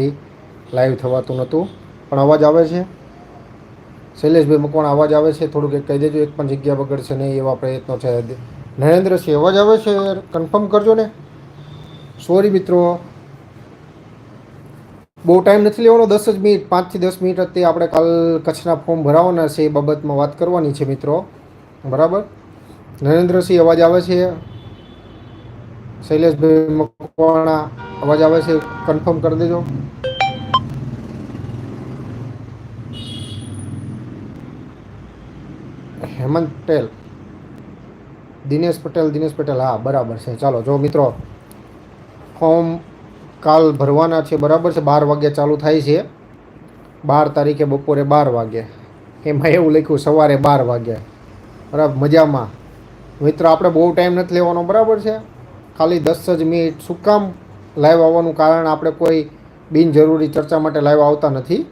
દિવસથી લાઈવ થવાતું નહોતું. પણ અવાજ આવે છે. શૈલેષભાઈ મકવાણા, અવાજ આવે છે. થોડુંક એક કહી દેજો, એક પણ જગ્યા બગડશે નહીં એવા પ્રયત્નો છે. નરેન્દ્રસિંહ, અવાજ આવે છે? કન્ફર્મ કરજો ને. સોરી મિત્રો. બહુ ટાઈમ નથી લેવાનો, દસ જ મિનિટ પાંચથી દસ મિનિટ હતી આપણે કાલ કચ્છના ફોર્મ ભરાવાના છે એ બાબતમાં વાત કરવાની છે મિત્રો. બરાબર? નરેન્દ્રસિંહ, અવાજ આવે છે? શૈલેષભાઈ મકવાણા અવાજ આવે છે કન્ફર્મ કરી દેજો. હેમંત પટેલ. દિનેશ પટેલ દિનેશ પટેલ, હા, બરાબર છે. ચાલો, જો મિત્રો, ફોર્મ કાલ ભરવાના છે, બરાબર છે, બાર વાગ્યે ચાલુ થાય છે. બાર તારીખે બપોરે બાર વાગે એમાં એવું લખ્યું, સવારે બાર વાગે બરાબર, મજામાં. મિત્રો, આપણે બહુ ટાઈમ નથી લેવાનો, બરાબર છે? ખાલી દસ જ મિનિટ. શું કામ લાઈવ આવવાનું કારણ આપણે કોઈ બિનજરૂરી ચર્ચા માટે લાઈવ આવતા નથી.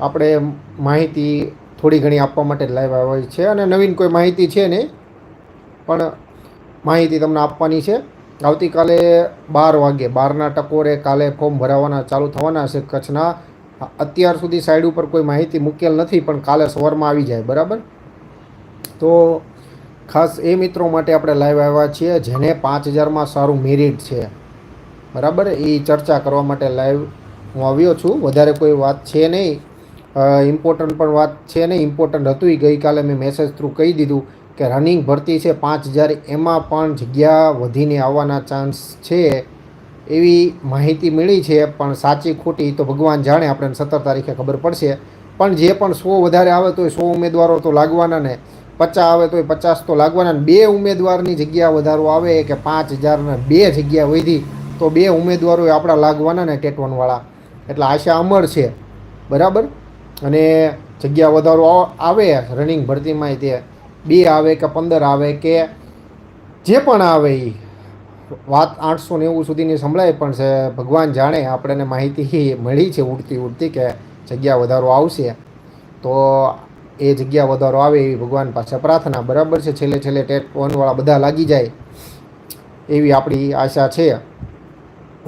આપણે માહિતી થોડી ઘણી આપવા માટે લાઈવ આવ્યા છે અને નવીન કોઈ માહિતી છે નહીં, પણ માહિતી તમને આપવાની છે. આવતીકાલે બાર વાગે બારના ટકોરે કાલે ફોર્મ ભરાવાના ચાલુ થવાના છે કચ્છના. અત્યાર સુધી સાઈડ ઉપર કોઈ માહિતી મૂકેલ નથી, પણ કાલે સવારમાં આવી જાય, બરાબર? તો ખાસ એ મિત્રો માટે આપણે લાઈવ આવ્યા છીએ, જેને પાંચ હજારમાં સારું મેરિટ છે. બરાબર? એ ચર્ચા કરવા માટે લાઈવ હું આવ્યો છું. વધારે કોઈ વાત છે નહીં. ઇમ્પોર્ટન્ટ પણ વાત છે નહીં. ઇમ્પોર્ટન્ટ હતું ગઈકાલે મેં મેસેજ થ્રુ કહી દીધું કે રનિંગ ભરતી છે પાંચ હજાર. એમાં પણ જગ્યા વધીને આવવાના ચાન્સ છે. એવી માહિતી મળી છે, પણ સાચી ખોટી તો ભગવાન જાણે. આપણે સત્તર તારીખે ખબર પડશે. પણ જે પણ સો વધારે આવે તો સો ઉમેદવારો તો લાગવાના ને. પચાસ આવે તો પચાસ તો લાગવાના બે ઉમેદવારની જગ્યા વધારો આવે કે પાંચ હજારના બે જગ્યા વધી. તો બે ઉમેદવારો આપણા લાગવાના ને ટેટવનવાળા. એટલે આશા અમર છે. બરાબર? અને જગ્યા વધારો આવે રનિંગ ભરતીમાં તે બે આવે કે પંદર આવે કે જે પણ આવે એ વાત આઠસો નેવું સુધીની સંભળાય પણ છે. ભગવાન જાણે આપણને માહિતી મળી છે ઉડતી ઉડતી કે જગ્યા વધારો આવશે. તો એ જગ્યા વધારો આવે એવી ભગવાન પાસે પ્રાર્થના. બરાબર છે? છેલ્લે છેલ્લે ટેટ વનવાળા બધા લાગી જાય. એવી આપણી આશા છે.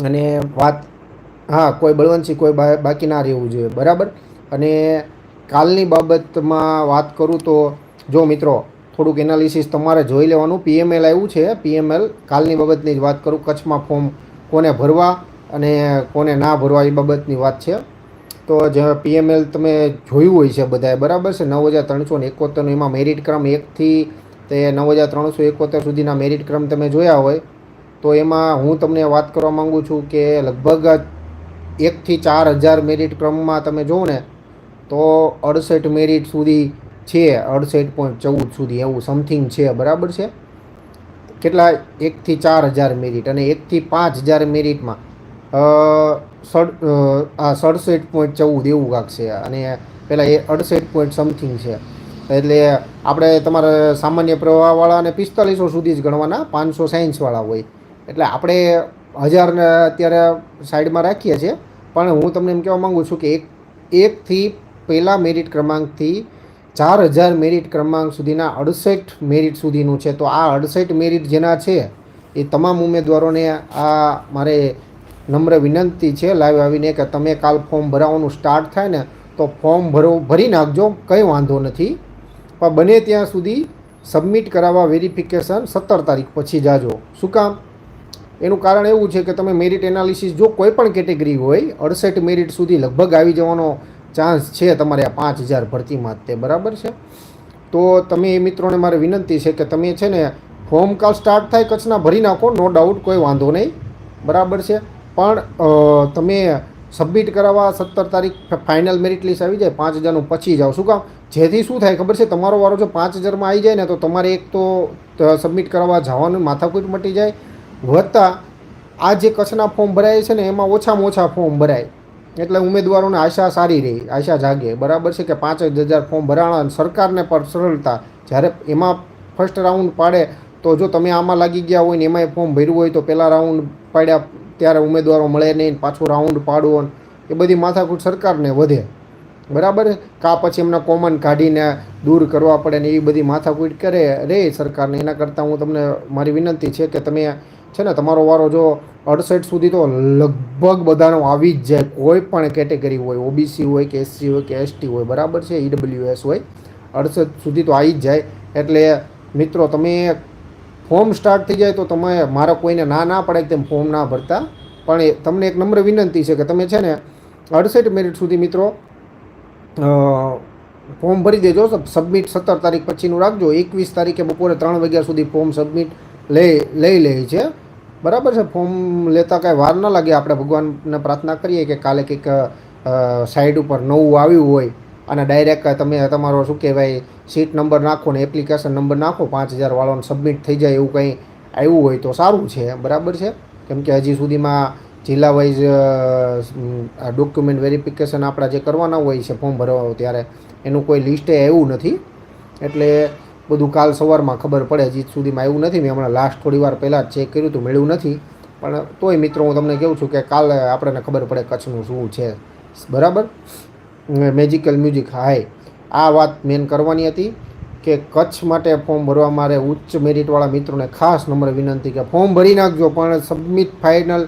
અને વાત, હા, કોઈ બળવંતસિંહ, કોઈ બાકી ના રહેવું જોઈએ, બરાબર? અને કાલની બાબતમાં વાત કરું તો, જો મિત્રો, થોડુંક એનાલિસિસ તમારે જોઈ લેવાનું. પીએમએલ આવ્યું છે પીએમએલ કાલની બાબતની જ વાત કરું, કચ્છમાં ફોર્મ કોને ભરવા અને કોને ના ભરવા એ બાબતની વાત છે. તો જે પીએમએલ તમે જોયું હોય છે બધાએ, બરાબર છે? નવ હજાર ત્રણસો ને એકોતેરનું એમાં મેરિટ ક્રમ એકથી તે નવ હજાર ત્રણસો એકોતેર સુધીના મેરિટ ક્રમ તમે જોયા હોય તો એમાં હું તમને વાત કરવા માગું છું કે લગભગ એકથી ચાર હજાર મેરિટ ક્રમમાં તમે જોવો ને, તો અડસઠ મેરિટ સુધી છે, અડસઠ પોઈન્ટ ચૌદ સુધી, એવું સમથિંગ છે, બરાબર છે? કેટલા? એકથી ચાર હજાર મેરિટ અને એકથી પાંચ હજાર મેરિટમાં સડ આ સડસઠ પોઈન્ટ ચૌદ એવું કાંક છે, અને પહેલાં એ અડસઠ પોઈન્ટ સમથિંગ છે. એટલે આપણે તમારે સામાન્ય પ્રવાહવાળા અને પિસ્તાલીસો સુધી જ ગણવાના, પાંચસો સાયન્સવાળા હોય. એટલે આપણે હજારને અત્યારે સાઈડમાં રાખીએ છીએ. પણ હું તમને એમ કહેવા માગું છું કે એક, એકથી પહેલાં મેરિટ ક્રમાંકથી ચાર હજાર મેરિટ ક્રમાંક સુધીના અડસઠ મેરિટ સુધીનું છે. તો આ અડસઠ મેરિટ જેના છે, એ તમામ ઉમેદવારોને આ મારે નમ્ર વિનંતી છે લાઈવ આવીને કે તમે કાલ ફોર્મ ભરાવાનું સ્ટાર્ટ થાય ને, તો ફોર્મ ભરો, ભરી નાખજો, કંઈ વાંધો નથી. પણ બને ત્યાં સુધી સબમિટ કરાવવા વેરિફિકેશન સત્તર તારીખ પછી જાજો. શું કામ? એનું કારણ એવું છે કે તમે મેરિટ એનાલિસિસ જો કોઈ પણ કેટેગરી હોય, અડસઠ મેરિટ સુધી લગભગ આવી જવાનો ચાન્સ છે તમારે આ પાંચ હજાર ભરતીમાં તે, બરાબર છે? તો તમે એ મિત્રોને મારે વિનંતી છે કે તમે છે ને ફોર્મ કાલ સ્ટાર્ટ થાય કચ્છના ભરી નાખો નો ડાઉટ કોઈ વાંધો નહીં, બરાબર છે? પણ તમે સબમિટ કરાવવા સત્તર તારીખ ફાઇનલ મેરિટ લિસ્ટ આવી જાય, પાંચ હજારનું પછી જાઓ. શું કામ? જેથી શું થાય ખબર છે? તમારો વારો જો પાંચ હજારમાં આવી જાય ને તો તમારે એક તો સબમિટ કરાવવા જવાનું માથાકૂટ મટી જાય. વત્તા આ જે કચ્છના ફોર્મ ભરાય છે ને, એમાં ઓછામાં ઓછા ફોર્મ ભરાય. એટલે ઉમેદવારોને આશા સારી રહી, આશા જાગે. બરાબર છે કે પાંચ જ હજાર ફોર્મ ભરાણા અને સરકારને પણ સરળતા. જ્યારે એમાં ફર્સ્ટ રાઉન્ડ પાડે, તો જો તમે આમાં લાગી ગયા હોય ને, એમાંય ફોર્મ ભર્યું હોય તો પહેલાં રાઉન્ડ પાડ્યા, ત્યારે ઉમેદવારો મળે નહીં પાછું રાઉન્ડ પાડવો એ બધી માથાકૂટ સરકારને વધે. બરાબર? કા પછી એમના કોમન કાઢીને દૂર કરવા પડે ને એ બધી માથાકૂટ કરે, રે સરકારને. એના કરતાં હું તમને મારી વિનંતી છે કે તમે છે ને, તમારો વારો જો અડસઠ સુધી તો લગભગ બધાનો આવી જ જાય. કોઈ પણ કેટેગરી હોય ઓબીસી હોય કે એસસી હોય કે એસટી હોય, બરાબર છે? ઈડબ્લ્યુએસ હોય, અડસઠ સુધી તો આવી જ જાય. એટલે મિત્રો, તમે ફોર્મ સ્ટાર્ટ થઈ જાય તો તમે, મારા કોઈને ના ના પડે તેમ ફોર્મ ના ભરતા. પણ એ, તમને એક નમ્ર વિનંતી છે કે તમે છે ને, અડસઠ મિનિટ સુધી મિત્રો ફોર્મ ભરી દેજો. સબમિટ સત્તર તારીખ પછીનું રાખજો. એકવીસ તારીખે બપોરે ત્રણ વાગ્યા સુધી ફોર્મ સબમિટ લઈ લઈ લે છે. બરાબર છે? ફોર્મ લેતા કાંઈ વાર ન લાગે. આપણે ભગવાનને પ્રાર્થના કરીએ કે કાલે કંઈક સાઈડ ઉપર નવું આવ્યું હોય અને ડાયરેક્ટ તમે, તમારો શું કહેવાય, સીટ નંબર નાખો ને એપ્લિકેશન નંબર નાખો, પાંચ હજાર વાળોને સબમિટ થઈ જાય એવું કંઈ આવ્યું હોય તો સારું છે. બરાબર છે? કેમ કે હજી સુધીમાં જિલ્લા વાઇઝ ડોક્યુમેન્ટ વેરિફિકેશન આપણા જે કરવાના હોય છે, ફોર્મ ભરવા ત્યારે એનું કોઈ લિસ્ટે આવ્યું નથી. એટલે બધું કાલ સવારમાં ખબર પડે, હજી સુધીમાં એવું નથી. મેં હમણાં લાસ્ટ થોડી વાર પહેલાં ચેક કર્યું હતું મેળવ્યું નથી. પણ તોય મિત્રો, હું તમને કહું છું કે કાલે આપણને ખબર પડે કચ્છનું શું છે. બરાબર? Magical music hi. આ વાત મેન કરવાની હતી કે કચ્છ માટે ફોર્મ ભરવા મારે ઉચ્ચ મેરિટવાળા મિત્રોને ખાસ નંબર વિનંતી કે ફોર્મ ભરી નાખજો, પણ સબમિટ ફાઇનલ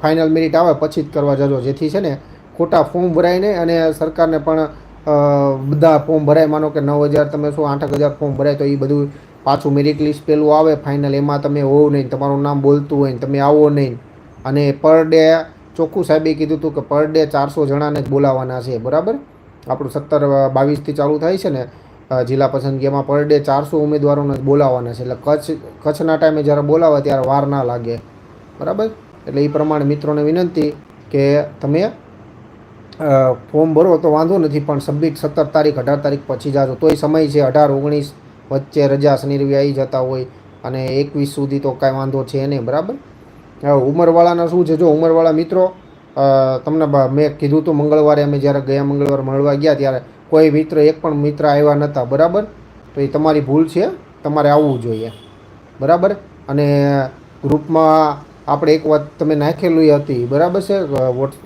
ફાઇનલ મેરિટ આવે, પછી જ કરવા જજો. જેથી છે ને ખોટા ફોર્મ ભરાય નહીં અને સરકારને પણ બધા ફોર્મ ભરાય, માનો કે નવ હજાર તમે શું આઠ હજાર ફોર્મ ભરાય, તો એ બધું પાછું મેરિટ લિસ્ટ પેલું આવે ફાઇનલ એમાં તમે હોવ નહીં, તમારું નામ બોલતું હોય તમે આવો નહીં. અને પર ડે ચોખ્ખું સાહેબે કીધું હતું કે પર ડે ચારસો જણાને જ બોલાવવાના છે, બરાબર? આપણું સત્તર બાવીસથી ચાલુ થાય છે ને જિલ્લા પસંદગીમાં પર ડે ચારસો ઉમેદવારોને જ બોલાવવાના છે. એટલે કચ્છ, કચ્છના ટાઈમે જ્યારે બોલાવે ત્યારે વાર ના લાગે, બરાબર? એટલે એ પ્રમાણે મિત્રોને વિનંતી કે તમે ફોર્મ ભરો તો વાંધો નથી, પણ સબમિટ સત્તર તારીખ, અઢાર તારીખ પછી જાજો. તોય સમય છે, અઢાર, ઓગણીસ વચ્ચે રજા શનિરવિ આવી જતા હોય અને એકવીસ સુધી તો કાંઈ વાંધો છે નહીં, બરાબર? ઉંમરવાળાના શું છે? જો ઉંમરવાળા મિત્રો તમને મેં કીધું હતું મંગળવારે અમે જ્યારે ગયા મંગળવાર મળવા ગયા ત્યારે કોઈ મિત્ર, એક પણ મિત્ર આવ્યા નહોતા બરાબર? તો એ તમારી ભૂલ છે, તમારે આવવું જોઈએ, બરાબર? અને ગ્રુપમાં આપણે એક વાત તમે નાખેલી હતી, બરાબર છે?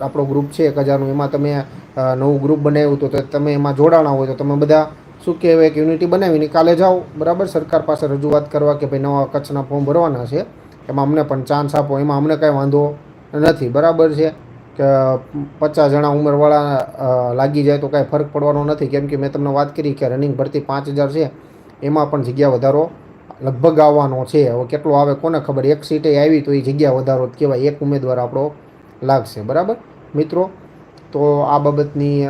આપણો ગ્રુપ છે એક હજારનું, એમાં તમે નવું ગ્રુપ બનાવ્યું તો તમે એમાં જોડાણા હોય તો તમે બધા શું કહેવાય એક યુનિટી બનાવીને કાલે જાઓ, બરાબર? સરકાર પાસે રજૂઆત કરવા કે ભાઈ નવા કચ્છના ફોર્મ ભરવાના છે, એમાં અમને પણ ચાન્સ આપો, એમાં અમને કાંઈ વાંધો નથી, બરાબર છે? કે પચાસ જણા ઉંમરવાળા લાગી જાય તો કાંઈ ફરક પડવાનો નથી, કેમ કે મેં તમને વાત કરી કે રનિંગ ભરતી પાંચ હજાર છે, એમાં પણ જગ્યા વધારો લગભગ આવવાનો છે. હવે કેટલો આવે કોને ખબર? એક સીટે આવી તો એ જગ્યા વધારો કહેવાય. એક ઉમેદવાર આપણો લાગશે. બરાબર? મિત્રો, તો આ બાબતની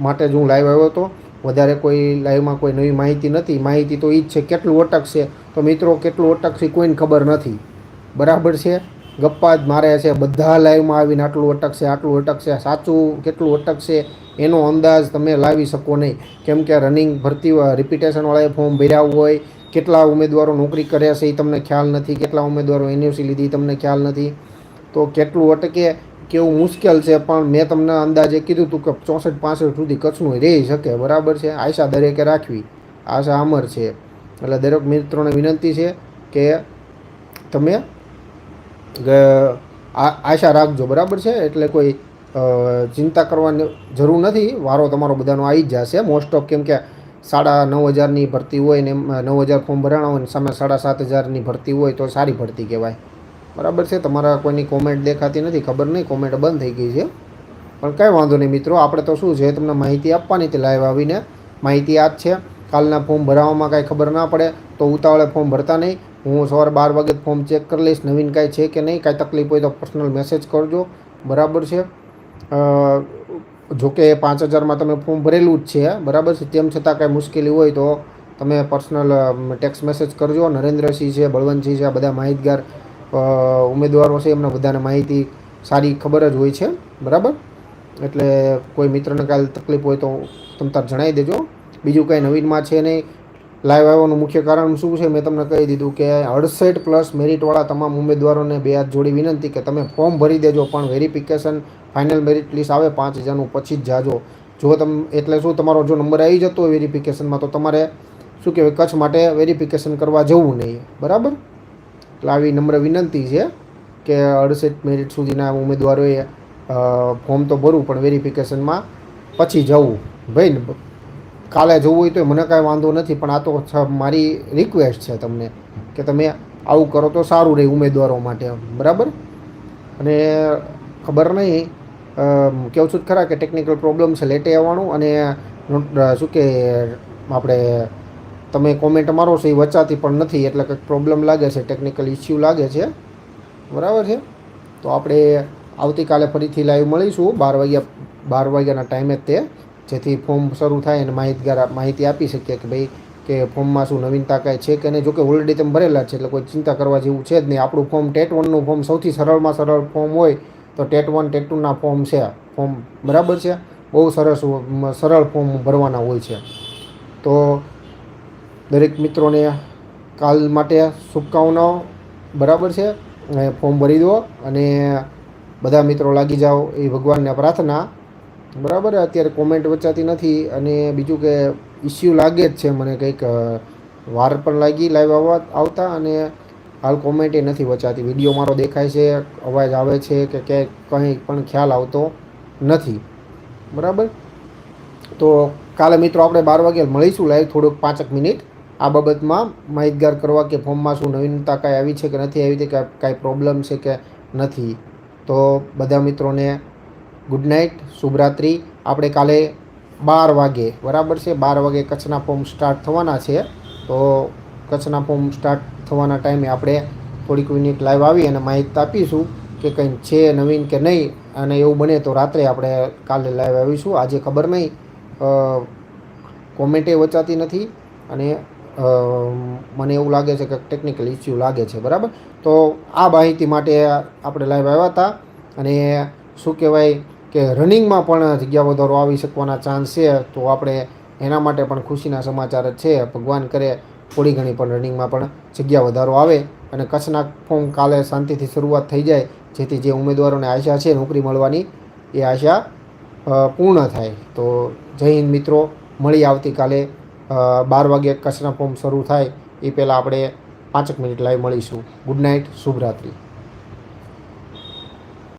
માટે જ હું લાઈવ આવ્યો હતો. વધારે કોઈ લાઈવમાં કોઈ નવી માહિતી નથી. માહિતી તો એ જ છે કેટલું અટકશે તો મિત્રો, કેટલું અટકશે કોઈને ખબર નથી. બરાબર છે? ગપ્પા જ મારે છે. બધા લાઈવમાં આવીને આટલું અટકશે આટલું અટકશે સાચું કેટલું અટકશે એનો અંદાજ તમે લાવી શકો નહીં. કેમ કે રનિંગ ભરતી રિપીટેશનવાળાએ ફોર્મ ભર્યા હોય. કેટલા ઉમેદવારો નોકરી કર્યા છે એ તમને ખ્યાલ નથી, કેટલા ઉમેદવારો એનયુસી લીધી તમને ખ્યાલ નથી. તો કેટલું અટકે, કેવું મુશ્કેલ છે, પણ મેં તમને અંદાજે કીધું હતું કે ચોસઠ પાસઠ સુધી કચ્છનું રહી શકે, બરાબર છે? આશા દરેકે રાખવી, આશા અમર છે. એટલે દરેક મિત્રોને વિનંતી છે કે તમે આશા રાખજો, બરાબર છે? એટલે કોઈ ચિંતા કરવાની જરૂર નથી. વારો તમારો બધાનો આવી જ જશે. મોસ્ટ ઓફ કેમ કે સાડા નવ હજારની ભરતી હોય ને નવ હજાર ફોર્મ ભરાણા હોય ને સામે સાડા સાત હજારની ભરતી હોય તો સારી ભરતી કહેવાય. બરાબર છે? તમારા કોઈની કોમેન્ટ દેખાતી નથી, ખબર નહીં? કોમેન્ટ બંધ થઈ ગઈ છે. પણ કાંઈ વાંધો નહીં મિત્રો, આપણે તો શું છે, તમને માહિતી આપવાની તે લાઈવ આવીને. માહિતી આ જ છે? કાલના ફોર્મ ભરાવામાં કાંઈ ખબર ના પડે, તો ઉતાવળે ફોર્મ ભરતા નહીં. હું સવારે બાર વાગે ફોર્મ ચેક કરી લઈશ, નવીન કાંઈ છે કે નહીં? કાંઈ તકલીફ હોય તો પર્સનલ મેસેજ કરજો. બરાબર છે? જોકે પાંચ હજારમાં તમે ફોર્મ ભરેલું જ છે બરાબર છે? તેમ છતાં કાંઈ મુશ્કેલી હોય તો તમે પર્સનલ ટેક્સ મેસેજ કરજો. નરેન્દ્રસિંહ છે, બળવંતસિંહ છે, આ બધા માહિતગાર ઉમેદવારો છે, એમને બધાને માહિતી સારી ખબર જ હોય છે, બરાબર? એટલે કોઈ મિત્રને કાલે તકલીફ હોય તો તમે તાર જણાવી દેજો. બીજું કંઈ નવીનમાં છે નહીં. લાઈવ આવવાનું મુખ્ય કારણ શું છે? મેં તમને કહી દીધું કે અડસઠ પ્લસ મેરિટવાળા તમામ ઉમેદવારોને બે હાથ જોડી વિનંતી કે તમે ફોર્મ ભરી દેજો, પણ વેરિફિકેશન ફાઇનલ મેરિટ લિસ્ટ આવે, પાંચ હજારનું, પછી જ જાજો. જો તમે, એટલે શું તમારો જો નંબર આવી જતો હોય વેરિફિકેશનમાં તો તમારે શું કહેવાય, કચ્છ માટે વેરિફિકેશન કરવા જવું નહીં. બરાબર? એટલે આવી નમ્ર વિનંતી છે કે અડસઠ મિનિટ સુધીના ઉમેદવારોએ ફોર્મ તો ભરવું પણ વેરિફિકેશનમાં પછી જવું. ભાઈ, કાલે જવું હોય તો મને કાંઈ વાંધો નથી, પણ આ તો મારી રિક્વેસ્ટ છે તમને, કે તમે આવું કરો તો સારું રહે ઉમેદવારો માટે. બરાબર? અને ખબર નહીં કહું છું ખરા કે ટેકનિકલ પ્રોબ્લેમ છે, લેટે આવવાનું અને શું કે, આપણે, તમે કોમેન્ટ મારો છો એ વચાતી પણ નથી, એટલે કંઈક પ્રોબ્લેમ લાગે છે ટેકનિકલ ઇસ્યુ લાગે છે. બરાબર છે? તો આપણે આવતીકાલે ફરીથી લાઈવ મળીશું, બાર વાગ્યા, બાર વાગ્યાના ટાઈમે તે, જેથી ફોર્મ શરૂ થાય અને માહિતગાર માહિતી આપી શકીએ કે ભાઈ, કે ફોર્મમાં શું નવીનતા કાંઈ છે કે નહીં? જોકે ઓલરેડી તમે ભરેલા છે, એટલે કોઈ ચિંતા કરવા જેવું છે જ નહીં. આપણું ફોર્મ ટેટ વનનું ફોર્મ સૌથી સરળમાં સરળ ફોર્મ હોય તો ટેટ વન, ટેટ ટુના ફોર્મ છે ફોર્મ બરાબર છે? બહુ સરસ સરળ ફોર્મ ભરવાના હોય છે. તો દરેક મિત્રોને કાલ માટે શુભકામનાઓ. બરાબર છે? ફોર્મ ભરી દો અને બધા મિત્રો લાગી જાઓ એ ભગવાનને પ્રાર્થના. બરાબર? અત્યારે કોમેન્ટ વચાતી નથી અને બીજું કે ઇસ્યુ લાગે જ છે. મને કંઈક વાર પણ લાગી લાઈવ આવતા અને હાલ કોમેન્ટે નથી વચાતી. વીડિયો મારો દેખાય છે, અવાજ આવે છે કે કે કંઈ પણ ખ્યાલ આવતો નથી. બરાબર? તો કાલે મિત્રો આપણે બાર વાગે મળીશું લાઈવ થોડુંક પાંચક મિનિટ. આ બાબતમાં માહિતગાર કરવા કે ફોર્મમાં શું નવીનતા કાંઈ આવી છે કે નથી આવી તે કાંઈ પ્રોબ્લેમ છે કે નથી. તો બધા મિત્રોને ગુડ નાઇટ શુભરાત્રિ. આપણે કાલે બાર વાગે, બરાબર છે? બાર વાગે કચ્છના ફોર્મ સ્ટાર્ટ થવાના છે. તો કચ્છના ફોર્મ સ્ટાર્ટ થવાના ટાઈમે આપણે થોડીક મિનિટ લાઈવ આવી અને માહિતી આપીશું કે કંઈ છે, નવીન કે નહીં, અને એવું બને તો રાત્રે આપણે કાલે લાઈવ આવીશું. આજે ખબર નહીં કોમેન્ટે વચાતી નથી અને મને એવું લાગે છે કે ટેકનિકલ ઇસ્યુ લાગે છે, બરાબર? તો આ માહિતી માટે આપણે લાઈવ આવ્યા હતા અને શું કહેવાય કે રનિંગમાં પણ જગ્યા વધારો આવી શકવાના ચાન્સ છે, તો આપણે એના માટે પણ ખુશીના સમાચાર છે. ભગવાન કરે થોડી ઘણી પણ રનિંગમાં પણ જગ્યા વધારો આવે અને કચ્છના ફોર્મ કાલે શાંતિથી શરૂઆત થઈ જાય, જેથી જે ઉમેદવારોને આશા છે નોકરી મળવાની, એ આશા પૂર્ણ થાય. તો જય હિન્દ મિત્રો, મળી આવતીકાલે બાર વાગે કચ્છના ફોર્મ શરૂ થાય, એ પહેલાં આપણે પાંચક મિનિટ લાઈવ મળીશું. Good night શુભરાત્રિ